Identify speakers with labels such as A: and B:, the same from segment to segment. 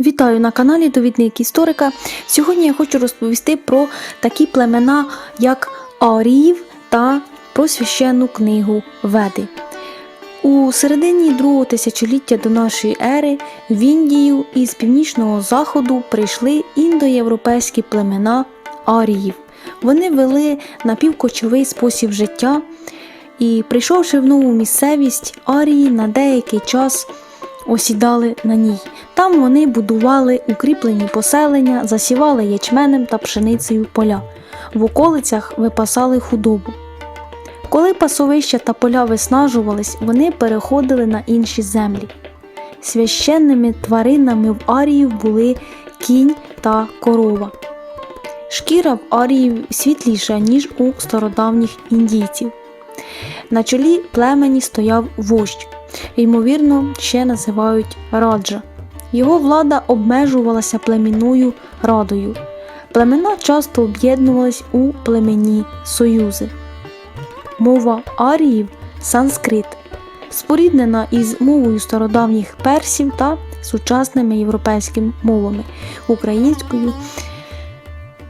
A: Вітаю на каналі Довідник Історика. Сьогодні я хочу розповісти про такі племена, як Аріїв та про священну книгу Веди. У середині другого тисячоліття до нашої ери в Індію із північного заходу прийшли індоєвропейські племена Аріїв. Вони вели напівкочовий спосіб життя, і, прийшовши в нову місцевість, Арії на деякий час осідали на ній. Там вони будували укріплені поселення, засівали ячменем та пшеницею поля. В околицях випасали худобу. Коли пасовища та поля виснажувались, вони переходили на інші землі. Священними тваринами в Аріїв були кінь та корова. Шкіра в Аріїв світліша, ніж у стародавніх індійців. На чолі племені стояв вождь, ймовірно, ще називають раджа. Його влада обмежувалася племінною радою. Племена часто об'єднувались у племені союзи. Мова аріїв санскрит, споріднена із мовою стародавніх персів та сучасними європейськими мовами українською,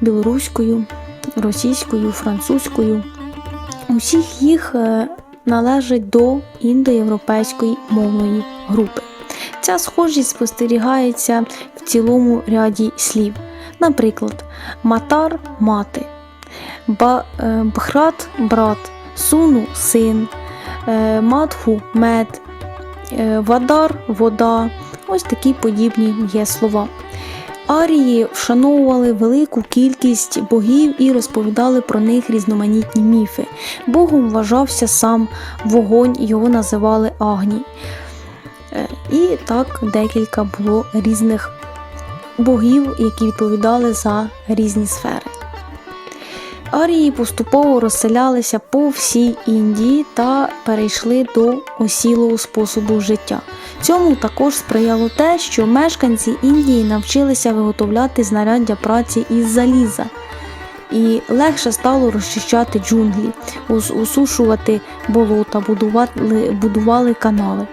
A: білоруською, російською, французькою. Усіх їх належать до індоєвропейської мовної групи. Ця схожість спостерігається в цілому ряді слів. Наприклад, матар мати, е, бхрат брат, суну син, е, матху мед, е, вадар вода. Ось такі подібні є слова. Арії вшановували велику кількість богів і розповідали про них різноманітні міфи. Богом вважався сам вогонь, його називали Агні. Е, І так декілька було різних богів, які відповідали за різні сфери. Арії поступово розселялися по всій Індії та перейшли до осілого способу життя. Цьому також сприяло те, що мешканці Індії навчилися виготовляти знаряддя праці із заліза. І легше стало розчищати джунглі, ус- усушувати болота, будували, будували канали.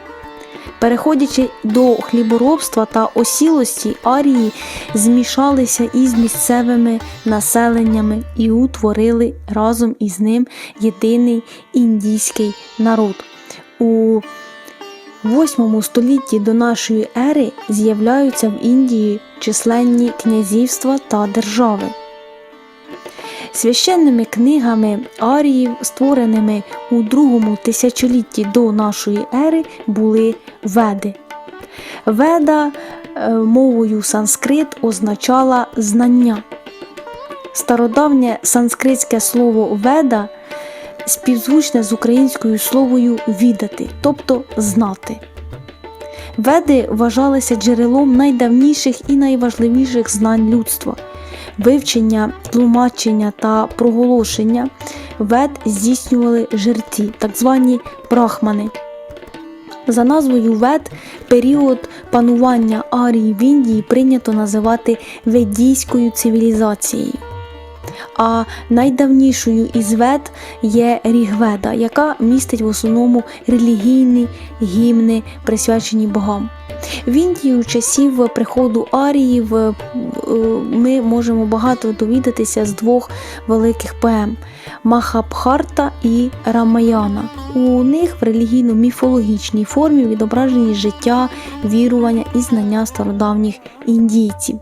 A: Переходячи до хліборобства та осілості, арії змішалися із місцевими населеннями і утворили разом із ним єдиний індійський народ. У 8 столітті до нашої ери з'являються в Індії численні князівства та держави. Священними книгами аріїв, створеними у другому тисячолітті до нашої ери, були веди. Веда е, мовою санскрит означала знання. Стародавнє санскритське слово веда співзвучне з українською словою відати, тобто знати. Веди вважалися джерелом найдавніших і найважливіших знань людства. Вивчення, тлумачення та проголошення вед здійснювали жерці, так звані брахмани. За назвою Вед період панування Арії в Індії прийнято називати ведійською цивілізацією. А найдавнішою із вед є Рігведа, яка містить в основному релігійні гімни, присвячені богам. В Індії у часів приходу Аріїв ми можемо багато довідатися з двох великих поем Махабхарта і Рамаяна. У них в релігійно-міфологічній формі відображені життя, вірування і знання стародавніх індійців.